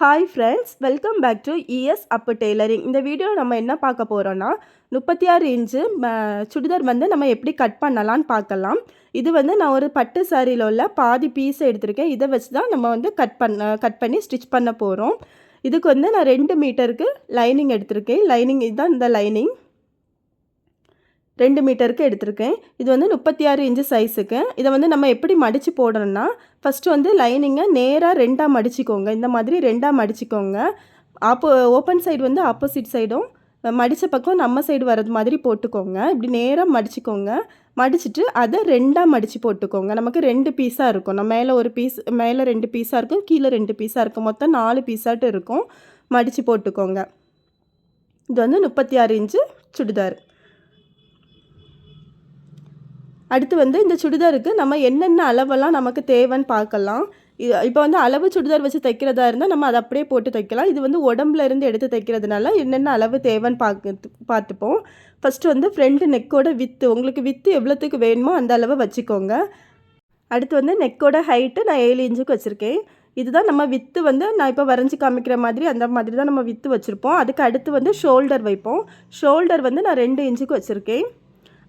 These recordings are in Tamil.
Hi friends welcome back to E S Appu tailoring இந்த வீடியோ நம்ம என்ன பார்க்க போகிறோன்னா முப்பத்தி ஆறு இன்ச்சு சுடிதார் வந்து நம்ம எப்படி கட் பண்ணலான்னு பார்க்கலாம். இது வந்து நான் ஒரு பட்டு சாரியில் உள்ள பாதி பீஸ் எடுத்திருக்கேன். இதை வச்சு தான் நம்ம வந்து கட் பண்ண கட் பண்ணி ஸ்டிச் பண்ண போகிறோம் இதுக்கு வந்து நான் ரெண்டு மீட்டருக்கு லைனிங் எடுத்திருக்கேன். லைனிங் இதுதான் இந்த லைனிங் ரெண்டு மீட்டருக்கு எடுத்திருக்கேன். இது வந்து முப்பத்தி ஆறு இன்ச்சு சைஸுக்கு. இதை வந்து நம்ம எப்படி மடித்து போடணும்னா ஃபஸ்ட்டு வந்து லைனிங்கை நேராக ரெண்டாக மடிச்சிக்கோங்க. இந்த மாதிரி ரெண்டாக மடிச்சிக்கோங்க. ஆப்போ ஓப்பன் சைடு வந்து ஆப்போசிட் சைடும் மடித்த பக்கம் நம்ம சைடு வர்றது மாதிரி போட்டுக்கோங்க. இப்படி நேராக மடிச்சிக்கோங்க. மடிச்சுட்டு அதை ரெண்டாக மடித்து போட்டுக்கோங்க. நமக்கு ரெண்டு பீஸாக இருக்கும். நம்ம மேலே ஒரு பீஸ் மேலே ரெண்டு பீஸாக இருக்கும். கீழே ரெண்டு பீஸாக இருக்கும். மொத்தம் நாலு பீஸாட்டு இருக்கும். மடித்து போட்டுக்கோங்க. இது வந்து முப்பத்தி ஆறு இன்ச்சு சுடிதார். அடுத்து வந்து இந்த சுடிதாருக்கு நம்ம என்னென்ன அளவெல்லாம் நமக்கு தேவைன்னு பார்க்கலாம். இப்போ வந்து அளவு சுடிதார் வச்சு தைக்கிறதா இருந்தால் நம்ம அதை அப்படியே போட்டு தைக்கலாம். இது வந்து உடம்புல இருந்து எடுத்து தைக்கிறதுனால என்னென்ன அளவு தேவைன்னு பார்க்க பார்த்துப்போம். ஃபஸ்ட்டு வந்து ஃப்ரண்ட் நெக்கோட வித்து உங்களுக்கு வித்து எவ்வளோத்துக்கு வேணுமோ அந்த அளவை வச்சுக்கோங்க. அடுத்து வந்து நெக்கோட ஹைட்டு நான் ஏழு இன்ச்சுக்கு வச்சுருக்கேன். இதுதான் நம்ம வித்து வந்து நான் இப்போ வரைஞ்சி காமிக்கிற மாதிரி அந்த மாதிரி தான் நம்ம வித்து வச்சுருப்போம். அதுக்கு அடுத்து வந்து ஷோல்டர் வைப்போம். ஷோல்டர் வந்து நான் ரெண்டு இன்ச்சுக்கு வச்சுருக்கேன்.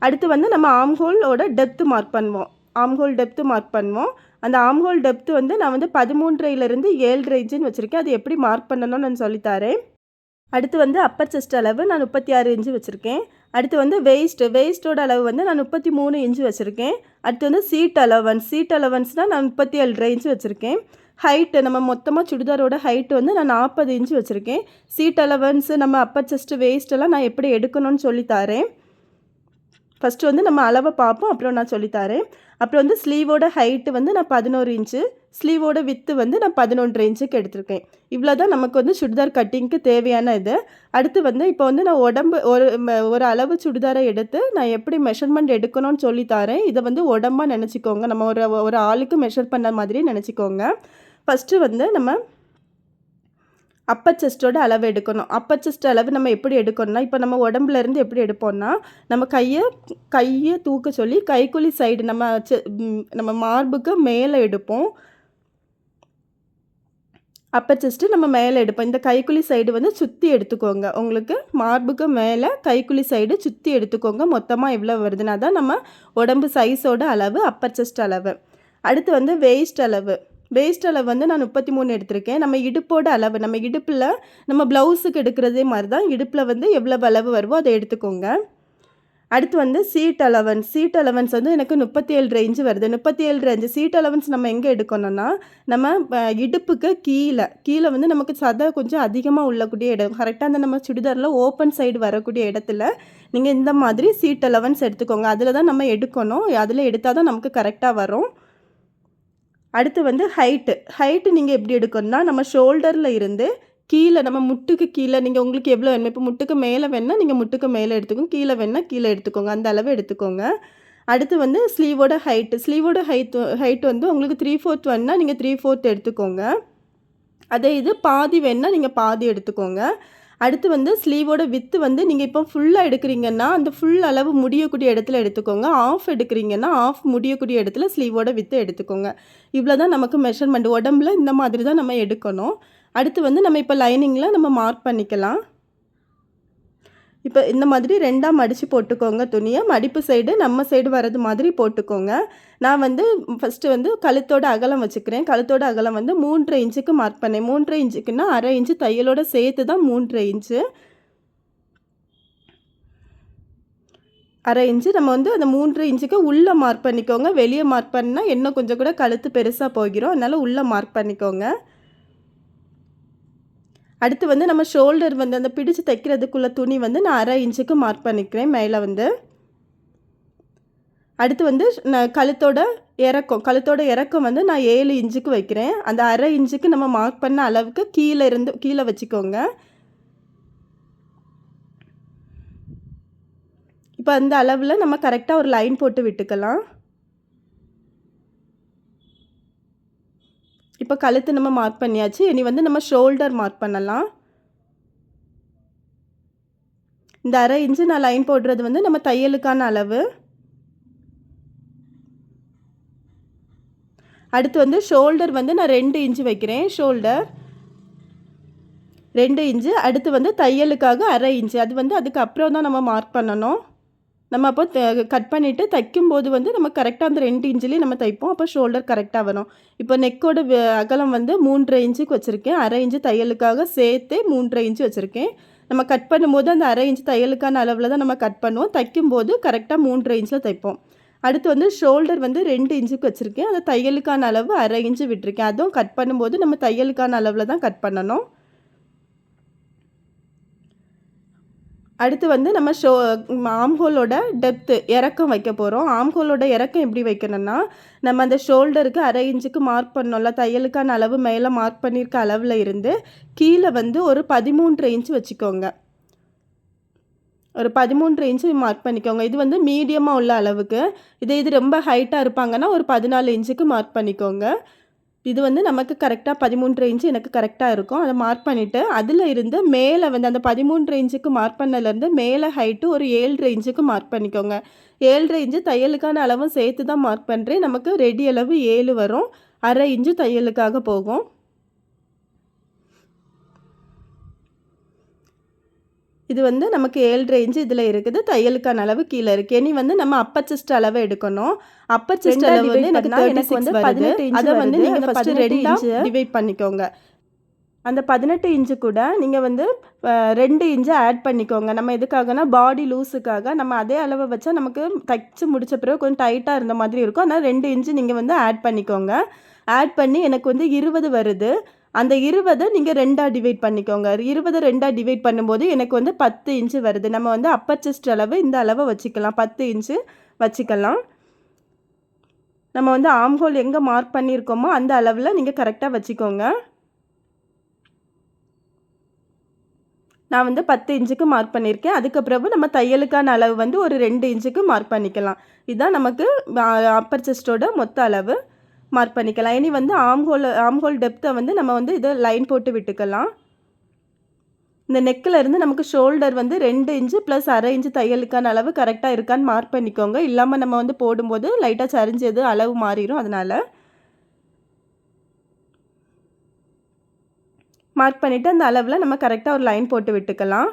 அடுத்து வந்து நம்ம ஆம்ஹோலோட டெப்த்து மார்க் பண்ணுவோம். ஆம்ஹோல் டெப்த்து மார்க் பண்ணுவோம். அந்த ஆம்ஹோல் டெப்த்து வந்து நான் வந்து பதிமூன்றையிலேருந்து ஏழு இன்ச்சுன்னு வச்சுருக்கேன். அது எப்படி மார்க் பண்ணணும்னு நான் சொல்லித்தரேன். அடுத்து வந்து அப்பர் செஸ்ட் அளவு நான் முப்பத்தி ஆறு இன்ச்சு வச்சுருக்கேன். அடுத்து வந்து வேஸ்ட்டு வெயிஸ்ட்டோட அளவு வந்து நான் முப்பத்தி மூணு இன்ச்சு வச்சுருக்கேன். அடுத்து வந்து சீட் அலவன்ஸ் சீட் அலவன்ஸ்னால் நான் முப்பத்தி ஏழு இன்ச்சு வச்சுருக்கேன். ஹைட்டு நம்ம மொத்தமாக சுடிதாரோட ஹைட்டு வந்து நான் நாற்பது இன்ச்சு வச்சுருக்கேன். சீட் அலவன்ஸு நம்ம அப்பர் செஸ்ட்டு வேஸ்ட்டெல்லாம் நான் எப்படி எடுக்கணும்னு சொல்லி தரேன் ஃபஸ்ட்டு வந்து நம்ம அளவை பார்ப்போம். அப்புறம் நான் சொல்லித்தரேன். அப்புறம் வந்து ஸ்லீவோட ஹைட்டு வந்து நான் பதினோரு இன்ச்சு ஸ்லீவோட வித்து வந்து நான் பதினொன்று இன்ச்சுக்கு எடுத்திருக்கேன். இவ்வளோ தான் நமக்கு வந்து சுடிதார் கட்டிங்க்கு தேவையான இது. அடுத்து வந்து இப்போ வந்து நான் உடம்பு ஒரு ஒரு அளவு சுடிதாரை எடுத்து நான் எப்படி மெஷர்மெண்ட் எடுக்கணும்னு சொல்லித்தரேன். இதை வந்து உடம்பாக நினச்சிக்கோங்க. நம்ம ஒரு ஒரு ஆளுக்கு மெஷர் பண்ண மாதிரி நினச்சிக்கோங்க. ஃபஸ்ட்டு வந்து நம்ம அப்பர் செஸ்ட்டோட அளவு எடுக்கணும். அப்பர் செஸ்ட் அளவு நம்ம எப்படி எடுக்கணும்னா இப்போ நம்ம உடம்புலேருந்து எப்படி எடுப்போம்னா நம்ம கையை கையை தூக்க சொல்லி கைக்குழி சைடு நம்ம நம்ம மார்புக்கு மேலே எடுப்போம். அப்பர் செஸ்ட்டு நம்ம மேலே எடுப்போம். இந்த கைக்குழி சைடு வந்து சுற்றி எடுத்துக்கோங்க. உங்களுக்கு மார்புக்கு மேலே கைக்குழி சைடு சுற்றி எடுத்துக்கோங்க. மொத்தமாக எவ்வளோ வருதுன்னா தான் நம்ம உடம்பு சைஸோட அளவு அப்பர் செஸ்ட் அளவு. அடுத்து வந்து வேஸ்ட் அளவு. வேஸ்ட் அளவு வந்து நான் முப்பத்தி மூணு எடுத்திருக்கேன். நம்ம இடுப்போட அளவு நம்ம இடுப்பில் நம்ம ப்ளவுஸுக்கு எடுக்கிறதே மாதிரி தான் இடுப்பில் வந்து எவ்வளவு அளவு வருவோ அதை எடுத்துக்கோங்க. அடுத்து வந்து சீட் அலவன்ஸ் சீட் அலவன்ஸ் வந்து எனக்கு முப்பத்தி ஏழு ரேஞ்சு வருது. முப்பத்தி ஏழு ரேஞ்சு சீட் அலவன்ஸ் நம்ம எங்கே எடுக்கணும்னா நம்ம இடுப்புக்கு கீழே கீழே வந்து நமக்கு சதை கொஞ்சம் அதிகமாக உள்ளக்கூடிய இடம். கரெக்டாக அந்த நம்ம சுடிதாரில் ஓப்பன் சைடு வரக்கூடிய இடத்துல நீங்கள் இந்த மாதிரி சீட் அலவன்ஸ் எடுத்துக்கோங்க. அதில் தான் நம்ம எடுக்கணும். அதில் எடுத்தால் தான் நமக்கு கரெக்டாக வரும். அடுத்து வந்து ஹைட்டு ஹைட்டு நீங்கள் எப்படி எடுக்கணும்னா நம்ம ஷோல்டரில் இருந்து கீழே நம்ம முட்டுக்கு கீழே நீங்கள் உங்களுக்கு எவ்வளோ வேணும் இப்போ முட்டுக்கு மேலே வேணால் நீங்கள் முட்டுக்கு மேலே எடுத்துக்கோங்க. கீழே வேணால் கீழே எடுத்துக்கோங்க. அந்த அளவு எடுத்துக்கோங்க. அடுத்து வந்து ஸ்லீவோட ஹைட்டு ஸ்லீவோட ஹைட் ஹைட் வந்து உங்களுக்கு த்ரீ ஃபோர்த் வேணால் நீங்கள் த்ரீ ஃபோர்த் எடுத்துக்கோங்க. அதே இது பாதி வேணால் நீங்கள் பாதி எடுத்துக்கோங்க. அடுத்து வந்து ஸ்லீவோட வித்து வந்து நீங்கள் இப்போ ஃபுல்லாக எடுக்கிறீங்கன்னா அந்த ஃபுல் அளவு முடியக்கூடிய இடத்துல எடுத்துக்கோங்க. ஆஃப் எடுக்கிறீங்கன்னா ஆஃப் முடியக்கூடிய இடத்துல ஸ்லீவோட வித்து எடுத்துக்கோங்க. இவ்வளோ தான் நமக்கு மெஷர்மெண்ட் உடம்புல இந்த மாதிரி தான் நம்ம எடுக்கணும். அடுத்து வந்து நம்ம இப்போ லைனிங்கில் நம்ம மார்க் பண்ணிக்கலாம். இப்போ இந்த மாதிரி ரெண்டாக மடித்து போட்டுக்கோங்க துணியை. மடிப்பு சைடு நம்ம சைடு வர்றது மாதிரி போட்டுக்கோங்க. நான் வந்து ஃபஸ்ட்டு வந்து கழுத்தோட அகலம் வச்சுக்கிறேன். கழுத்தோட அகலம் வந்து மூன்றரை இன்ச்சுக்கு மார்க் பண்ணேன். மூன்றரை இன்ச்சுக்குன்னா அரை இன்ச்சு தையலோட சேர்த்து தான் மூன்றரை இன்ச்சு. அரை இன்ச்சு நம்ம வந்து அந்த மூன்று இன்ச்சுக்கு உள்ளே மார்க் பண்ணிக்கோங்க. வெளியே மார்க் பண்ணால் இன்னும் கொஞ்சம் கூட கழுத்து பெருசாக போகிறோம் அதனால் உள்ளே மார்க் பண்ணிக்கோங்க. அடுத்து வந்து நம்ம ஷோல்டர் வந்து அந்த பிடிச்சு தைக்கிறதுக்குள்ள துணி வந்து நான் அரை இன்ச்சுக்கு மார்க் பண்ணிக்கிறேன் மேலே வந்து. அடுத்து வந்து நான் கழுத்தோட இறக்கம் கழுத்தோட இறக்கம் வந்து நான் ஏழு இன்ச்சுக்கு வைக்கிறேன். அந்த அரை இன்ச்சுக்கு நம்ம மார்க் பண்ண அளவுக்கு கீழே இருந்து கீழே வச்சுக்கோங்க. இப்போ அந்த அளவில் நம்ம கரெக்டாக ஒரு லைன் போட்டு விட்டுக்கலாம். இப்போ கழுத்து நம்ம மார்க் பண்ணியாச்சு. இனி வந்து நம்ம ஷோல்டர் மார்க் பண்ணலாம். இந்த அரை இன்ச்சு நான் லைன் போடுறது வந்து நம்ம தையலுக்கான அளவு. அடுத்து வந்து ஷோல்டர் வந்து நான் ரெண்டு இன்ச்சு வைக்கிறேன். ஷோல்டர் ரெண்டு இன்ச்சு அடுத்து வந்து தையலுக்காக அரை இன்ச்சு அது வந்து அதுக்கப்புறம் தான் நம்ம மார்க் பண்ணணும். நம்ம அப்போ கட் பண்ணிவிட்டு தைக்கும்போது வந்து நம்ம கரெக்டாக அந்த ரெண்டு இன்ச்சிலேயே நம்ம தைப்போம். அப்போ ஷோல்டர் கரெக்டாக வரும். இப்போ நெக்கோட அகலம் வந்து மூன்றரை இன்ச்சுக்கு வச்சுருக்கேன். அரை இன்ச்சு தையலுக்காக சேர்த்தே மூன்றரை இன்ச்சு வச்சுருக்கேன். நம்ம கட் பண்ணும்போது அந்த அரை இன்ச்சு தையலுக்கான அளவில் தான் நம்ம கட் பண்ணுவோம். தைக்கும்போது கரெக்டாக மூன்றரை இன்ச்சில் தைப்போம். அடுத்து வந்து ஷோல்டர் வந்து ரெண்டு இன்ச்சுக்கு வச்சுருக்கேன். அந்த தையலுக்கான அளவு அரை இன்ச்சு விட்டுருக்கேன். அதுவும் கட் பண்ணும்போது நம்ம தையலுக்கான அளவில் தான் கட் பண்ணணும். அடுத்து வந்து நம்ம ஷோ ஆம்ஹோலோட டெப்த்து இறக்கம் வைக்க போகிறோம் ஆம்ஹோலோட இறக்கம் எப்படி வைக்கணும்னா நம்ம அந்த ஷோல்டருக்கு அரை இன்ச்சுக்கு மார்க் பண்ணோம்ல தையலுக்கான அளவு மேலே மார்க் பண்ணியிருக்க அளவில் இருந்து கீழே வந்து ஒரு பதிமூன்று இன்ச்சு வச்சுக்கோங்க. ஒரு பதிமூன்று இன்ச்சு மார்க் பண்ணிக்கோங்க. இது வந்து மீடியமாக உள்ள அளவுக்கு. இதே இது ரொம்ப ஹைட்டாக இருப்பாங்கன்னா ஒரு பதினாலு இன்ச்சுக்கு மார்க் பண்ணிக்கோங்க. இது வந்து நமக்கு கரெக்டாக பதிமூன்று இன்ச்சு எனக்கு கரெக்டாக இருக்கும். அதை மார்க் பண்ணிவிட்டு அதில் இருந்து மேலே வந்து அந்த பதிமூன்று இன்ச்சுக்கு மார்க் பண்ணலேருந்து மேலே ஹைட்டு ஒரு ஏழு இன்ச்சுக்கு மார்க் பண்ணிக்கோங்க. ஏழு இன்ச்சு தையலுக்கான அளவும் சேர்த்து தான் மார்க் பண்ணுறேன் நமக்கு ரெடி அளவு ஏழு வரும். அரை இன்ச்சு தையலுக்காக போகும். இது வந்து நமக்கு ஏழு இன்ச்சு இதில் இருக்குது. தையலுக்கான அளவு கீழே இருக்குது இனி வந்து நம்ம அப்பர் செஸ்ட் அளவு எடுக்கணும். அப்பர் செஸ்ட் அளவு வந்து எனக்கு எனக்கு வந்து பதினெட்டு அதை வந்து நீங்கள் ஃபஸ்ட்டு ரெண்டாக டிவைட் பண்ணிக்கோங்க. அந்த பதினெட்டு இன்ச்சு கூட நீங்கள் வந்து ரெண்டு இன்ச்சு ஆட் பண்ணிக்கோங்க. நம்ம எதுக்காகனா பாடி லூஸுக்காக நம்ம அதே அளவை வச்சா நமக்கு தைச்சு முடிச்ச பிறகு கொஞ்சம் டைட்டாக இருந்த மாதிரி இருக்கும். அதனால் ரெண்டு இன்ச்சு நீங்கள் வந்து ஆட் பண்ணிக்கோங்க. ஆட் பண்ணி எனக்கு வந்து இருபது வருது. அந்த இருபதை நீங்கள் ரெண்டாக டிவைட் பண்ணிக்கோங்க. இருபதை ரெண்டாக டிவைட் பண்ணும்போது எனக்கு வந்து பத்து இன்ச்சு வருது. நம்ம வந்து அப்பர் செஸ்ட் அளவு இந்த அளவை வச்சுக்கலாம். பத்து இன்ச்சு வச்சுக்கலாம். நம்ம வந்து ஆம்ஹோல் எங்கே மார்க் பண்ணியிருக்கோமோ அந்த அளவில் நீங்கள் கரெக்டாக வச்சுக்கோங்க. நான் வந்து பத்து இன்ச்சுக்கு மார்க் பண்ணியிருக்கேன். அதுக்கப்புறம் நம்ம தையலுக்கான அளவு வந்து ஒரு ரெண்டு இன்ச்சுக்கு மார்க் பண்ணிக்கலாம். இதுதான் நமக்கு அப்பர் செஸ்டோட மொத்த அளவு. மார்க் பண்ணிக்கலாம். இனி வந்து ஆம்ஹோல் ஆம்ஹோல் டெப்த்தை வந்து நம்ம வந்து இதை லைன் போட்டு விட்டுக்கலாம். இந்த நெக்கில் இருந்து நமக்கு ஷோல்டர் வந்து ரெண்டு இன்ச்சு ப்ளஸ் அரை இன்ச்சு தையலுக்கான அளவு கரெக்டாக இருக்கான்னு மார்க் பண்ணிக்கோங்க. இல்லாமல் நம்ம வந்து போடும்போது லைட்டாக சரிஞ்சது அளவு மாறிடும் அதனால். மார்க் பண்ணிவிட்டு அந்த அளவில் நம்ம கரெக்டாக ஒரு லைன் போட்டு விட்டுக்கலாம்.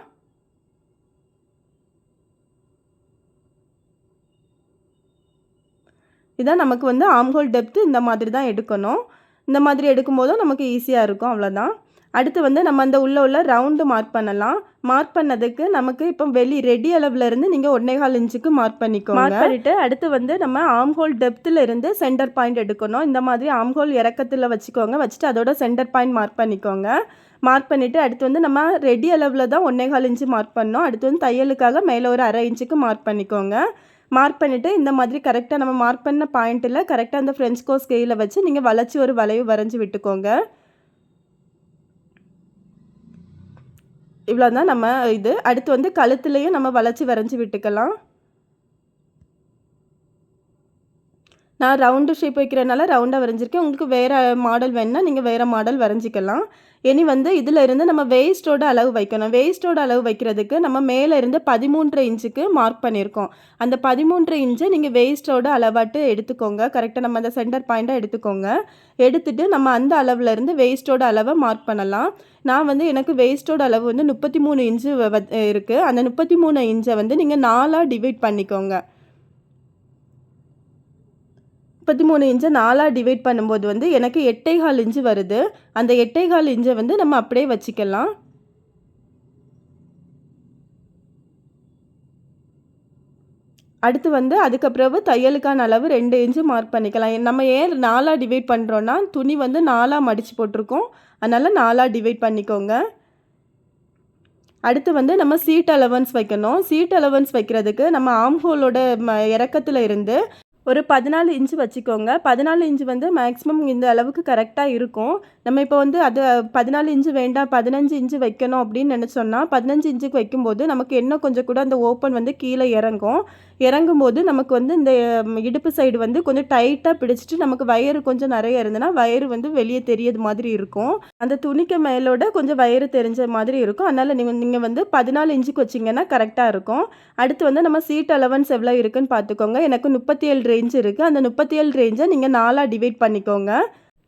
இதான் நமக்கு வந்து ஆம்ஹோல் டெப்த்து இந்த மாதிரி தான் எடுக்கணும். இந்த மாதிரி எடுக்கும்போதும் நமக்கு ஈஸியாக இருக்கும் அவ்வளோதான் அடுத்து வந்து நம்ம அந்த உள்ளே உள்ள ரவுண்டு மார்க் பண்ணலாம். மார்க் பண்ணதுக்கு நமக்கு இப்போ வெளி ரெடி அளவில் இருந்து நீங்கள் ஒன்னே கால் இன்ச்சுக்கு மார்க் பண்ணிக்கோங்க. மார்க் பண்ணிவிட்டு அடுத்து வந்து நம்ம ஆம்ஹோல் டெப்த்தில் இருந்து சென்டர் பாயிண்ட் எடுக்கணும். இந்த மாதிரி ஆம்ஹோல் இறக்கத்தில் வச்சுக்கோங்க. வச்சுட்டு அதோட சென்டர் பாயிண்ட் மார்க் பண்ணிக்கோங்க. மார்க் பண்ணிவிட்டு அடுத்து வந்து நம்ம ரெடி அளவில் தான் ஒன்றே கால் இன்ச்சு மார்க் பண்ணோம். அடுத்து வந்து தையலுக்காக மேலே ஒரு அரை இன்ச்சுக்கு மார்க் பண்ணிக்கோங்க. மார்க் பண்ணிவிட்டு இந்த மாதிரி கரெக்டாக நம்ம மார்க் பண்ண பாயிண்ட்டில் கரெக்டாக அந்த ஃப்ரெஞ்ச் கோஸ் கையில் வச்சு நீங்கள் வளைச்சி ஒரு வளைவு வரைஞ்சி விட்டுக்கோங்க. இவ்வளோ தான் நம்ம இது. அடுத்து வந்து கழுத்துலேயும் நம்ம வளைச்சி வரைஞ்சி விட்டுக்கலாம். நான் ரவுண்டு ஷேப் வைக்கிறனால ரவுண்டாக வரைஞ்சிருக்கேன். உங்களுக்கு வேறு மாடல் வேணுன்னா நீங்கள் வேறு மாடல் வரைஞ்சிக்கலாம். இனி வந்து இதில் இருந்து நம்ம வேஸ்ட்டோட அளவு வைக்கணும். வேஸ்ட்டோட அளவு வைக்கிறதுக்கு நம்ம மேலே இருந்து பதிமூன்று இன்ச்சுக்கு மார்க் பண்ணியிருக்கோம். அந்த பதிமூன்று இன்ச்சு நீங்கள் வேஸ்ட்டோட அளவாட்டு எடுத்துக்கோங்க. கரெக்டாக நம்ம அந்த சென்டர் பாயிண்ட்டாக எடுத்துக்கோங்க. எடுத்துகிட்டு நம்ம அந்த அளவில் இருந்து வேஸ்ட்டோட அளவை மார்க் பண்ணலாம். நான் வந்து எனக்கு வேஸ்ட்டோட அளவு வந்து முப்பத்தி மூணு இன்ச்சு இருக்குது அந்த முப்பத்தி மூணு இன்ச்சை வந்து நீங்கள் நாலாக டிவைட் பண்ணிக்கோங்க. முப்பத்தி மூணு இன்ச்சை நாலாக டிவைட் பண்ணும்போது வந்து எனக்கு எட்டை கால் இன்ச்சு வருது. அந்த எட்டை கால் இன்ச்சை வந்து நம்ம அப்படியே வச்சுக்கலாம். அடுத்து வந்து அதுக்கப்புறம் தையலுக்கான அளவு ரெண்டு இன்ச்சு மார்க் பண்ணிக்கலாம். நம்ம ஏன் நாலாக டிவைட் பண்ணுறோன்னா துணி வந்து நாலாக மடித்து போட்டிருக்கோம். அதனால் நாலாக டிவைட் பண்ணிக்கோங்க. அடுத்து வந்து நம்ம சீட் அலவன்ஸ் வைக்கணும். சீட் அலவன்ஸ் வைக்கிறதுக்கு நம்ம ஆம்ஹோலோட ம இறக்கத்தில் இருந்து ஒரு பதினாலு இன்ச்சு வச்சுக்கோங்க. பதினாலு இன்ச்சு வந்து மேக்ஸிமம் இந்த அளவுக்கு கரெக்டாக இருக்கும். நம்ம இப்போ வந்து அது பதினாலு இன்ச்சு வேண்டாம் பதினஞ்சு இன்ச்சு வைக்கணும் அப்படின்னு நினச்சோன்னா பதினஞ்சு இன்ச்சுக்கு வைக்கும்போது நமக்கு இன்னும் கொஞ்சம் கூட அந்த ஓப்பன் வந்து கீழே இறங்கும். இறங்கும் போது நமக்கு வந்து இந்த இடுப்பு சைடு வந்து கொஞ்சம் டைட்டாக பிடிச்சிட்டு நமக்கு வயறு கொஞ்சம் நிறைய இருந்ததுன்னா வயறு வந்து வெளியே தெரியது மாதிரி இருக்கும். அந்த துணிக்கு மேலோட கொஞ்சம் வயறு தெரிஞ்ச மாதிரி இருக்கும். அதனால் நீங்கள் நீங்கள் வந்து பதினாலு இன்ச்சுக்கு வச்சிங்கன்னா கரெக்டாக இருக்கும். அடுத்து வந்து நம்ம சீட் அலவன்ஸ் எவ்வளோ இருக்குன்னு பார்த்துக்கோங்க. எனக்கு முப்பத்தி ஏழு ரேஞ்ச் இருக்குது அந்த முப்பத்தி ஏழு ரேஞ்சை நீங்கள் நாலாக டிவைட் பண்ணிக்கோங்க.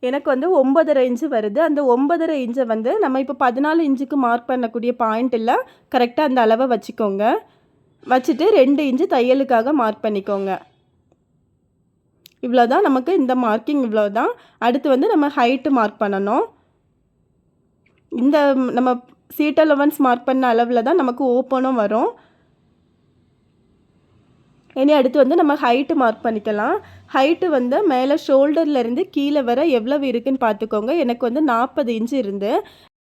எனக்கு வந்து ஒம்பதரை இன்ச்சு வருது. அந்த ஒம்பதரை இன்ச்சை வந்து நம்ம இப்போ பதினாலு இன்ச்சுக்கு மார்க் பண்ணக்கூடிய பாயிண்டில் கரெக்டாக அந்த அளவை வச்சுக்கோங்க. வச்சுட்டு ரெண்டு இன்ச்சு தையலுக்காக மார்க் பண்ணிக்கோங்க. இவ்வளோ தான் நமக்கு இந்த மார்க்கிங் இவ்வளோ தான் அடுத்து வந்து நம்ம ஹைட்டு மார்க் பண்ணணும். இந்த நம்ம சீட் அலவன்ஸ் மார்க் பண்ண அளவில் தான் நமக்கு ஓப்பனும் வரும். இனி அடுத்து வந்து நம்ம ஹைட்டு மார்க் பண்ணிக்கலாம். ஹைட்டு வந்து மேலே ஷோல்டர்லேருந்து கீழே வர எவ்வளவு இருக்குன்னு பார்த்துக்கோங்க. எனக்கு வந்து நாற்பது இன்ச்சு இருந்து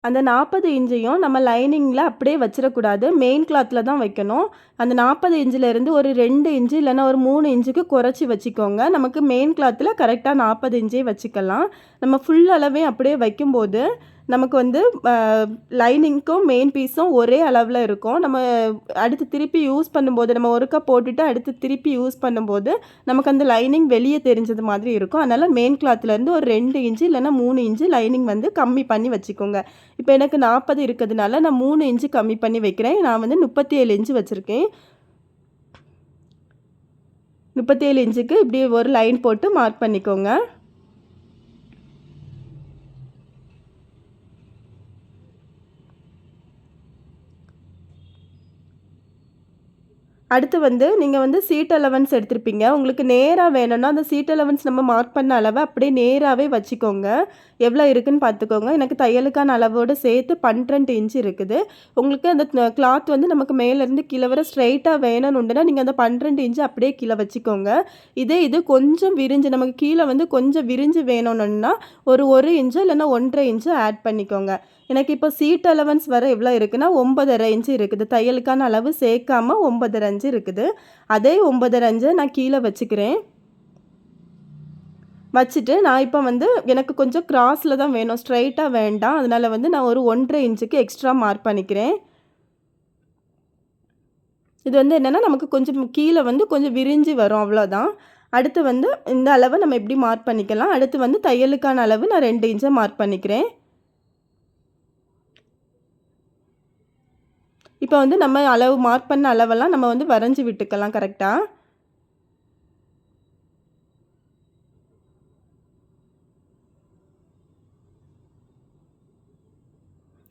அந்த நாற்பது இன்ச்சையும் நம்ம லைனிங்கில் அப்படியே வச்சிடக்கூடாது. மெயின் கிளாத்தில் தான் வைக்கணும். அந்த நாற்பது இன்ச்சிலேருந்து ஒரு ரெண்டு இன்ச்சு இல்லைன்னா ஒரு மூணு இன்ச்சுக்கு குறைச்சி வச்சுக்கோங்க. நமக்கு மெயின் கிளாத்தில் கரெக்டாக நாற்பது இன்ச்சே வச்சுக்கலாம். நம்ம ஃபுல் அளவே அப்படியே வைக்கும்போது நமக்கு வந்து லைனிங்க்கும் மெயின் பீஸும் ஒரே அளவில் இருக்கும். நம்ம அடுத்து திருப்பி யூஸ் பண்ணும்போது நம்ம ஒருக்கா போட்டுட்டு அடுத்து திருப்பி யூஸ் பண்ணும்போது நமக்கு அந்த லைனிங் வெளியே தெரிஞ்சது மாதிரி இருக்கும். அதனால் மெயின் கிளாத்லேருந்து ஒரு ரெண்டு இன்ச்சு இல்லைன்னா மூணு இன்ச்சு லைனிங் வந்து கம்மி பண்ணி வச்சுக்கோங்க. இப்போ எனக்கு நாற்பது இருக்கிறதுனால நான் மூணு இன்ச்சு கம்மி பண்ணி வைக்கிறேன். நான் வந்து முப்பத்தி ஏழு இன்ச்சு வச்சுருக்கேன். முப்பத்தேழு இன்ச்சுக்கு இப்படி ஒரு லைன் போட்டு மார்க் பண்ணிக்கோங்க. அடுத்து வந்து நீங்கள் வந்து சீட் அலவன்ஸ் எடுத்திருப்பீங்க. உங்களுக்கு நேராக வேணும்னா அந்த சீட் அலவன்ஸ் நம்ம மார்க் பண்ண அளவை அப்படியே நேராகவே வச்சுக்கோங்க. எவ்வளோ இருக்குதுன்னு பார்த்துக்கோங்க. எனக்கு தையலுக்கான அளவோடு சேர்த்து பன்னிரெண்டு இன்ச்சு இருக்குது. உங்களுக்கு அந்த கிளாத் வந்து நமக்கு மேலேருந்து கீழே வர ஸ்ட்ரைட்டாக வேணும்னுண்டுனா நீங்கள் அந்த பன்னிரெண்டு இன்ச்சு அப்படியே கீழே வச்சுக்கோங்க. இதே இது கொஞ்சம் விரிஞ்சு நமக்கு கீழே வந்து கொஞ்சம் விரிஞ்சு வேணும்னா ஒரு ஒரு இன்ச்சு இல்லைன்னா ஒன்றரை இன்ச்சு ஆட் பண்ணிக்கோங்க. எனக்கு இப்போ சீட் அலவன்ஸ் வர எவ்வளோ இருக்குன்னா ஒம்பதரை இன்ச்சு இருக்குது. தையலுக்கான அளவு சேர்க்காம ஒம்பதரை அஞ்சு இருக்குது. அதே ஒம்பதரை அஞ்சை நான் கீழே வச்சுக்கிறேன். வச்சுட்டு நான் இப்போ வந்து எனக்கு கொஞ்சம் க்ராஸில் தான் வேணும். ஸ்ட்ரைட்டாக வேண்டாம். அதனால் வந்து நான் ஒரு ஒன்றரை இன்ச்சுக்கு எக்ஸ்ட்ரா மார்க் பண்ணிக்கிறேன். இது வந்து என்னென்னா நமக்கு கொஞ்சம் கீழே வந்து கொஞ்சம் விரிஞ்சு வரும். அவ்வளோதான். அடுத்து வந்து இந்த அளவை நம்ம எப்படி மார்க் பண்ணிக்கலாம்? அடுத்து வந்து தையலுக்கான அளவு நான் ரெண்டு இன்ச்சை மார்க் பண்ணிக்கிறேன். இப்போ வந்து நம்ம அளவு மார்க் பண்ண அளவெல்லாம் நம்ம வந்து வரைஞ்சி விட்டுக்கலாம் கரெக்டாக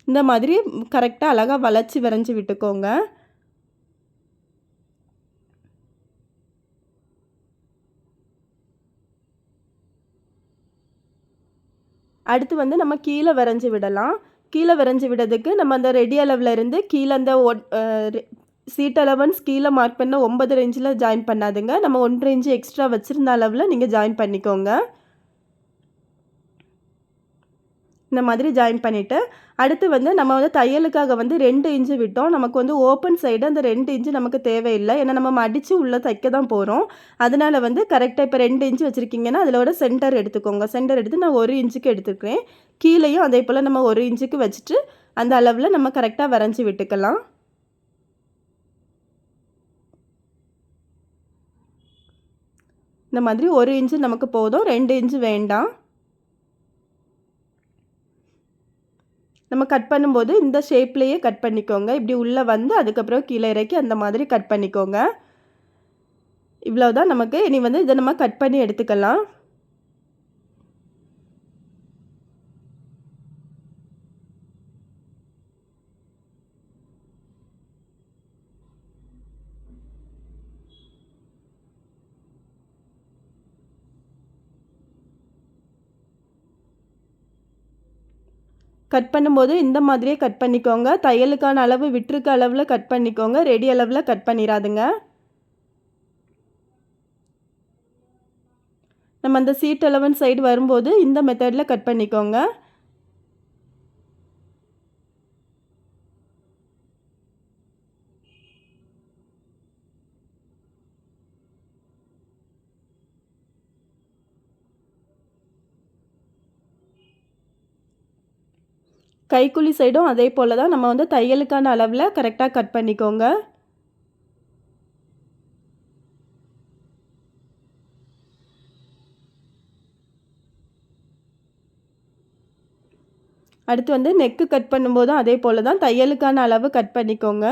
இந்த மாதிரி கரெக்டாக அழகாக வளைச்சி வரைஞ்சி விட்டுக்கோங்க. அடுத்து வந்து நம்ம கீழே வரைஞ்சி விடலாம். கீழே விரைஞ்சி விடுறதுக்கு நம்ம அந்த ரெடி அளவில் இருந்து கீழே அந்த சீட் அலவன்ஸ் கீழே மார்க் பண்ண ஒன்பது ரேஞ்சில் ஜாயின் பண்ணாதுங்க. நம்ம ஒன்றரை இன்ச்சு எக்ஸ்ட்ரா வச்சுருந்த அளவில் நீங்கள் ஜாயின் பண்ணிக்கோங்க. இந்த மாதிரி ஜாயின் பண்ணிவிட்டு அடுத்து வந்து நம்ம வந்து தையலுக்காக வந்து ரெண்டு இன்ச்சு விட்டோம். நமக்கு வந்து ஓப்பன் சைடு அந்த ரெண்டு இன்ச்சு நமக்கு தேவையில்லை. ஏன்னா நம்ம மடித்து உள்ளே தைக்க தான் போகிறோம் அதனால் வந்து கரெக்டாக இப்போ ரெண்டு இன்ச்சு வச்சுருக்கீங்கன்னா அதிலோட சென்டர் எடுத்துக்கோங்க. சென்டர் எடுத்து நான் ஒரு இன்ச்சுக்கு எடுத்துக்கிறேன். கீழேயும் அதே போல் நம்ம ஒரு இன்ச்சுக்கு வச்சுட்டு அந்த அளவில் நம்ம கரெக்டாக வரைஞ்சி விட்டுக்கலாம். இந்த மாதிரி ஒரு இன்ச்சு நமக்கு போதும். ரெண்டு இன்ச்சு வேண்டாம். நம்ம கட் பண்ணும்போது இந்த ஷேப்லேயே கட் பண்ணிக்கோங்க. இப்படி உள்ளே வந்து அதுக்கப்புறம் கீழே இறக்கி அந்த மாதிரி கட் பண்ணிக்கோங்க. இவ்வளோதான் நமக்கு. இனி வந்து இதை நம்ம கட் பண்ணி எடுத்துக்கலாம். கட் பண்ணும்போது இந்த மாதிரியே கட் பண்ணிக்கோங்க. தையலுக்கான அளவு விட்டுருக்க அளவில் கட் பண்ணிக்கோங்க. ரெடி அளவில் கட் பண்ணிடாதுங்க நம்ம அந்த சீட் அலவன் சைடு வரும்போது இந்த மெத்தடில் கட் பண்ணிக்கோங்க. கைக்குழி சைடும் அதே போல் தான் நம்ம வந்து தையலுக்கான அளவில் கரெக்டாக கட் பண்ணிக்கோங்க. அடுத்து வந்து நெக்கு கட் பண்ணும்போதும் அதே போல் தான் தையலுக்கான அளவு கட் பண்ணிக்கோங்க.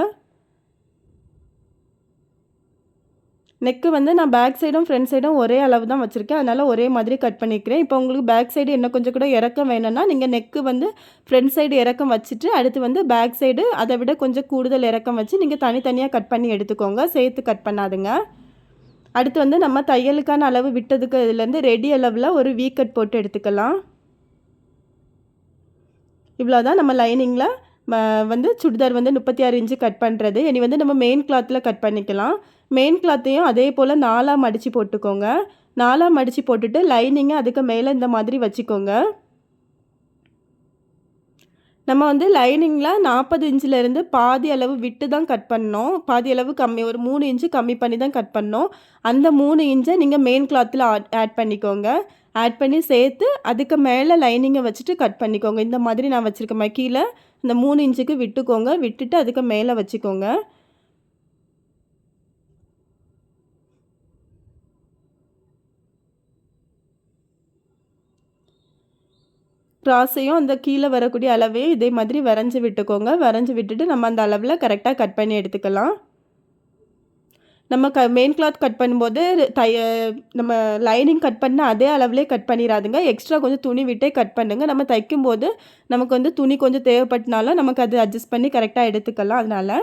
நெக்கு வந்து நான் பேக் சைடும் ஃப்ரண்ட் சைடும் ஒரே அளவு தான் வச்சுருக்கேன். அதனால் ஒரே மாதிரி கட் பண்ணிக்கிறேன். இப்போ உங்களுக்கு பேக் சைடு இன்னும் கொஞ்சம் கூட இறக்கம் வேணும்னா நீங்கள் நெக்கு வந்து ஃப்ரண்ட் சைடு இறக்கம் வச்சுட்டு அடுத்து வந்து பேக் சைடு அதை விட கொஞ்சம் கூடுதல் இறக்கம் வச்சு நீங்கள் தனித்தனியாக கட் பண்ணி எடுத்துக்கோங்க. சேர்த்து கட் பண்ணாதுங்க. அடுத்து வந்து நம்ம தையலுக்கான அளவு விட்டதுக்கு இதுலேருந்து ரெடி அளவில் ஒரு வீ கட் போட்டு எடுத்துக்கலாம். இவ்வளோதான் நம்ம லைனிங்கில் வந்து சுடிதார் வந்து முப்பத்தி ஆறு இன்ச்சு கட் பண்ணுறது இனி வந்து நம்ம மெயின் கிளாத்தில் கட் பண்ணிக்கலாம். மெயின் கிளாத்தையும் அதே போல் நாலாக மடித்து போட்டுக்கோங்க. நாலாக மடித்து போட்டுட்டு லைனிங்கை அதுக்கு மேலே இந்த மாதிரி வச்சுக்கோங்க. நம்ம வந்து லைனிங்கில் நாற்பது இன்ச்சிலேருந்து பாதி அளவு விட்டு தான் கட் பண்ணோம். பாதி அளவு கம்மி ஒரு மூணு இன்ச்சு கம்மி பண்ணி தான் கட் பண்ணோம். அந்த மூணு இன்ச்சை நீங்கள் மெயின் கிளாத்தில் ஆட் பண்ணிக்கோங்க. ஆட் பண்ணி சேர்த்து அதுக்கு மேலே லைனிங்கை வச்சுட்டு கட் பண்ணிக்கோங்க. இந்த மாதிரி நான் வச்சுருக்கேன் கீழே இந்த மூணு இன்ச்சுக்கு விட்டுக்கோங்க. விட்டுட்டு அதுக்கு மேலே வச்சுக்கோங்க. க்ராஸையும் அந்த கீழே வரக்கூடிய அளவையும் இதே மாதிரி வரைஞ்சி விட்டுக்கோங்க. வரைஞ்சி விட்டுட்டு நம்ம அந்த அளவில் கரெக்டாக கட் பண்ணி எடுத்துக்கலாம். நம்ம க மெயின் கிளாத் கட் பண்ணும்போது தைய நம்ம லைனிங் கட் பண்ண அதே அளவுலேயே கட் பண்ணிடாதுங்க எக்ஸ்ட்ரா கொஞ்சம் துணி விட்டே கட் பண்ணுங்கள் நம்ம தைக்கும்போது நமக்கு வந்து துணி கொஞ்சம் தேவைப்பட்டனாலும் நமக்கு அது அட்ஜஸ்ட் பண்ணி கரெக்டாக எடுத்துக்கலாம் அதனால்.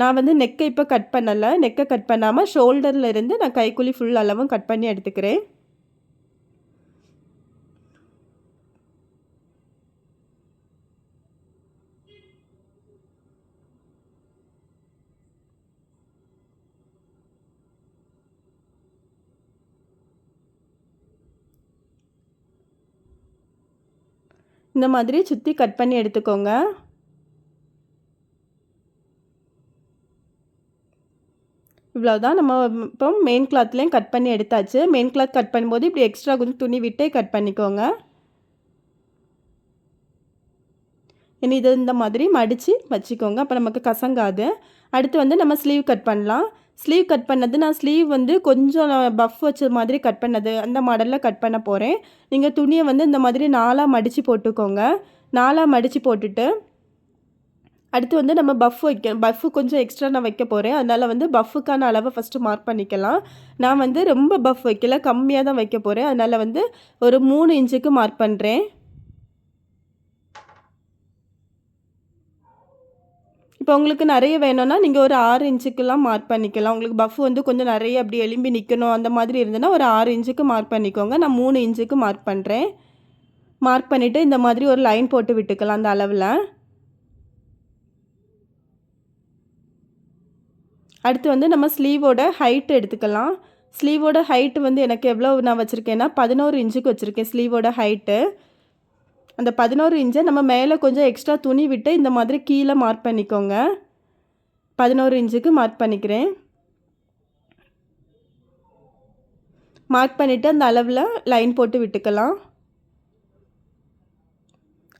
நான் வந்து நெக்கை இப்போ கட் பண்ணலை. நெக்கை கட் பண்ணாமல் ஷோல்டரில் இருந்து நான் கைக்குழி ஃபுல் அளவும் கட் பண்ணி எடுத்துக்கிறேன். இந்த மாதிரி சுற்றி கட் பண்ணி எடுத்துக்கோங்க. இவ்வளோதான் நம்ம இப்போ மெயின் கிளாத்லேயும் கட் பண்ணி எடுத்தாச்சு. மெயின் கிளாத் கட் பண்ணும்போது இப்படி எக்ஸ்ட்ரா கொஞ்சம் துணி விட்டே கட் பண்ணிக்கோங்க. இனி இது இந்த மாதிரி மடித்து வச்சுக்கோங்க. அப்போ நமக்கு கசங்காது. அடுத்து வந்து நம்ம ஸ்லீவ் கட் பண்ணலாம். ஸ்லீவ் கட் பண்ணது நான் ஸ்லீவ் வந்து கொஞ்சம் பஃப் வச்ச மாதிரி கட் பண்ணது அந்த மாடலில் கட் பண்ண போகிறேன் நீங்கள் துணியை வந்து இந்த மாதிரி நாலாக மடித்து போட்டுக்கோங்க. நாலாக மடித்து போட்டுட்டு அடுத்து வந்து நம்ம பஃப் வைக்க பஃப் கொஞ்சம் எக்ஸ்ட்ரா நான் வைக்க போகிறேன் அதனால் வந்து பஃப்புக்கான அளவை ஃபஸ்ட்டு மார்க் பண்ணிக்கலாம். நான் வந்து ரொம்ப பஃப் வைக்கல கம்மியாக தான் வைக்க போகிறேன் அதனால் வந்து ஒரு மூணு இன்ச்சுக்கு மார்க் பண்ணுறேன் இப்போ உங்களுக்கு நிறைய வேணும்னா நீங்கள் ஒரு ஆறு இன்ச்சுக்கெலாம் மார்க் பண்ணிக்கலாம். உங்களுக்கு பஃப் வந்து கொஞ்சம் நிறைய அப்படி எலும்பி நிற்கணும் அந்த மாதிரி இருந்ததுன்னா ஒரு ஆறு இன்ச்சுக்கு மார்க் பண்ணிக்கோங்க. நான் மூணு இன்ச்சுக்கு மார்க் பண்ணுறேன் மார்க் பண்ணிவிட்டு இந்த மாதிரி ஒரு லைன் போட்டு விட்டுக்கலாம் அந்த அளவில். அடுத்து வந்து நம்ம ஸ்லீவோட ஹைட் எடுத்துக்கலாம். ஸ்லீவோட ஹைட்டு வந்து எனக்கு எவ்வளோ நான் வச்சுருக்கேன்னா பதினோரு இன்ச்சுக்கு வச்சுருக்கேன் ஸ்லீவோட ஹைட்டு அந்த பதினோரு இன்ச்சை நம்ம மேலே கொஞ்சம் எக்ஸ்ட்ரா துணி விட்டு இந்த மாதிரி கீழே மார்க் பண்ணிக்கோங்க. பதினோரு இன்ச்சுக்கு மார்க் பண்ணிக்கிறேன். மார்க் பண்ணிவிட்டு அந்த அளவில் லைன் போட்டு விட்டுக்கலாம்.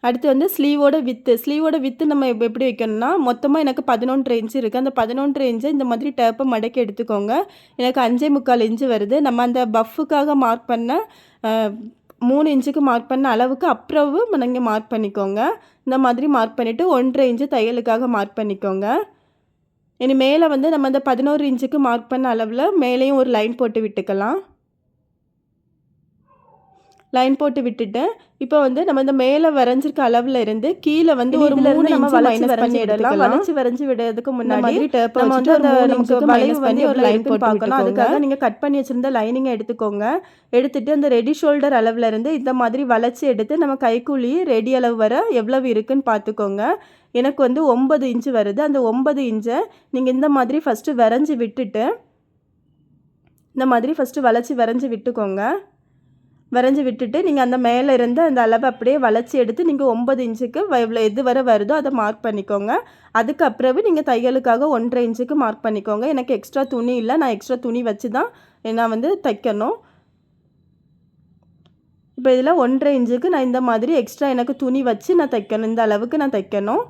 அடுத்து வந்து ஸ்லீவோட வித்து ஸ்லீவோட வித்து நம்ம எப்படி வைக்கணும்னா மொத்தமாக எனக்கு பதினொன்று இன்ச்சு இருக்குது அந்த பதினொன்று இன்ச்சு இந்த மாதிரி டேப்பை மடக்கி எடுத்துக்கோங்க. எனக்கு அஞ்சே முக்கால் இன்ச்சு வருது. நம்ம அந்த பஃப்புக்காக மார்க் பண்ண மூணு இன்ச்சுக்கு மார்க் பண்ண அளவுக்கு அப்புறம் நீங்கள் மார்க் பண்ணிக்கோங்க. இந்த மாதிரி மார்க் பண்ணிவிட்டு ஒன்றரை இன்ச்சு தையலுக்காக மார்க் பண்ணிக்கோங்க. இனி மேலே வந்து நம்ம அந்த பதினோரு இன்ச்சுக்கு மார்க் பண்ண அளவில் மேலேயும் ஒரு லைன் போட்டு விட்டுக்கலாம். லைன் போட்டு விட்டுட்டு இப்போ வந்து நம்ம இந்த மேலே வரைஞ்சிருக்க அளவில் இருந்து கீழே வந்து ஒரு மூணு நம்ம வளைச்சு வரைஞ்சி விடலாம் வளைச்சு வரைஞ்சி விடுறதுக்கு முன்னாடி நம்ம வந்து அந்த நமக்கு வளைவு வந்து ஒரு லைன் போட்டு பார்க்கலாம் அதுக்காக நீங்கள் கட் பண்ணி வச்சிருந்த லைனிங்கை எடுத்துக்கோங்க. எடுத்துட்டு அந்த ரெடி ஷோல்டர் அளவில் இருந்து இந்த மாதிரி வளைச்சி எடுத்து நம்ம கைக்கூலி ரெடி அளவு வர எவ்வளவு இருக்குன்னு பார்த்துக்கோங்க. எனக்கு வந்து ஒன்பது இன்ச்சு வருது. அந்த ஒன்பது இன்ச்சை நீங்கள் இந்த மாதிரி ஃபஸ்ட்டு வரைஞ்சி விட்டுட்டு இந்த மாதிரி ஃபஸ்ட்டு வளைச்சி வரைஞ்சி விட்டுக்கோங்க. வரைஞ்சி விட்டுட்டு நீங்கள் அந்த மேலே இருந்து அந்த அளவை அப்படியே வளைச்சி எடுத்து நீங்கள் ஒம்பது இன்ச்சுக்கு இவ்வளோ எது வரை வருதோ அதை மார்க் பண்ணிக்கோங்க. அதுக்கப்புறவு நீங்கள் தையலுக்காக ஒன்றரை இன்ச்சுக்கு மார்க் பண்ணிக்கோங்க. எனக்கு எக்ஸ்ட்ரா துணி இல்லை. நான் எக்ஸ்ட்ரா துணி வச்சு தான் நான் வந்து தைக்கணும். இப்போ இதில் ஒன்றரை இன்ச்சுக்கு நான் இந்த மாதிரி எக்ஸ்ட்ரா எனக்கு துணி வச்சு நான் தைக்கணும். இந்த அளவுக்கு நான் தைக்கணும்.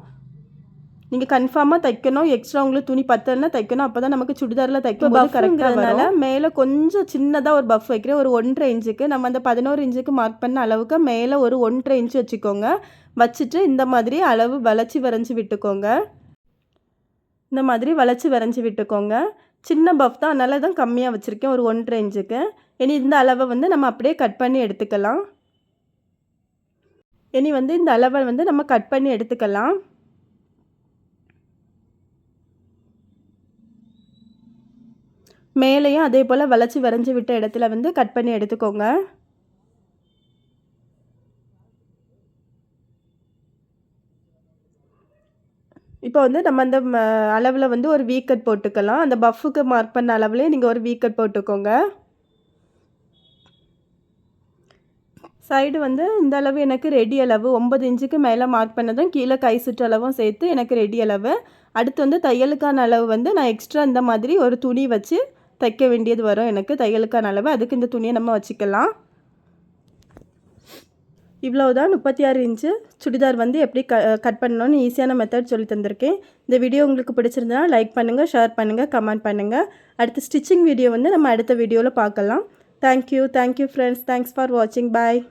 நீங்கள் கன்ஃபார்மாக தைக்கணும் எக்ஸ்ட்ரா உங்களுக்கு துணி பத்தலைன்னா தைக்கணும். அப்போ தான் நமக்கு சுடிதாரில் தைக்கும் போது கரெக்டாக மேலே கொஞ்சம் சின்னதாக ஒரு பஃப் வைக்கிறேன். ஒரு ஒன்றரை இன்ச்சுக்கு. நம்ம அந்த பதினோரு இன்ச்சுக்கு மார்க் பண்ண அளவுக்கு மேலே ஒரு ஒன்றரை இன்ச்சு வச்சுக்கோங்க. வச்சுட்டு இந்த மாதிரி அளவு வளைச்சி வரைஞ்சி விட்டுக்கோங்க. இந்த மாதிரி வளைச்சி வரைஞ்சி விட்டுக்கோங்க. சின்ன பஃப் தான். அதனால தான் கம்மியாக வச்சுருக்கேன். ஒரு ஒன்றரை இன்ச்சுக்கு. இனி இந்த அளவை வந்து நம்ம அப்படியே கட் பண்ணி எடுத்துக்கலாம். இனி வந்து இந்த அளவை வந்து நம்ம கட் பண்ணி எடுத்துக்கலாம். மேலேயும் அதே போல் வளைச்சி வரைஞ்சி விட்ட இடத்துல வந்து கட் பண்ணி எடுத்துக்கோங்க. இப்போ வந்து நம்ம அந்த அளவில் வந்து ஒரு வீக்கட் போட்டுக்கலாம். அந்த பஃப்புக்கு மார்க் பண்ண அளவுலேயே நீங்கள் ஒரு வீக்கட் போட்டுக்கோங்க. சைடு வந்து இந்த அளவு எனக்கு ரெடி அளவு. ஒம்பது இன்ச்சுக்கு மேலே மார்க் பண்ணதும் கீழே கை சுற்றளவும் சேர்த்து எனக்கு ரெடி அளவு. அடுத்து வந்து தையலுக்கான அளவு வந்து நான் எக்ஸ்ட்ரா இந்த மாதிரி ஒரு துணி வச்சு தைக்க வேண்டியது வரும். எனக்கு தையலுக்கான அளவு. அதுக்கு இந்த துணியை நம்ம வச்சுக்கலாம். இவ்வளவுதான் முப்பத்தி ஆறு இன்ச்சு. சுடிதார் வந்து எப்படி க கட் பண்ணணும்னு ஈஸியான மெத்தட் சொல்லி தந்திருக்கேன். இந்த வீடியோ உங்களுக்கு பிடிச்சிருந்தா லைக் பண்ணுங்கள் ஷேர் பண்ணுங்கள் கமெண்ட் பண்ணுங்கள் அடுத்து ஸ்டிச்சிங் வீடியோ வந்து நம்ம அடுத்த வீடியோவில் பார்க்கலாம். Thank you thank you friends thanks for வாட்சிங் பாய்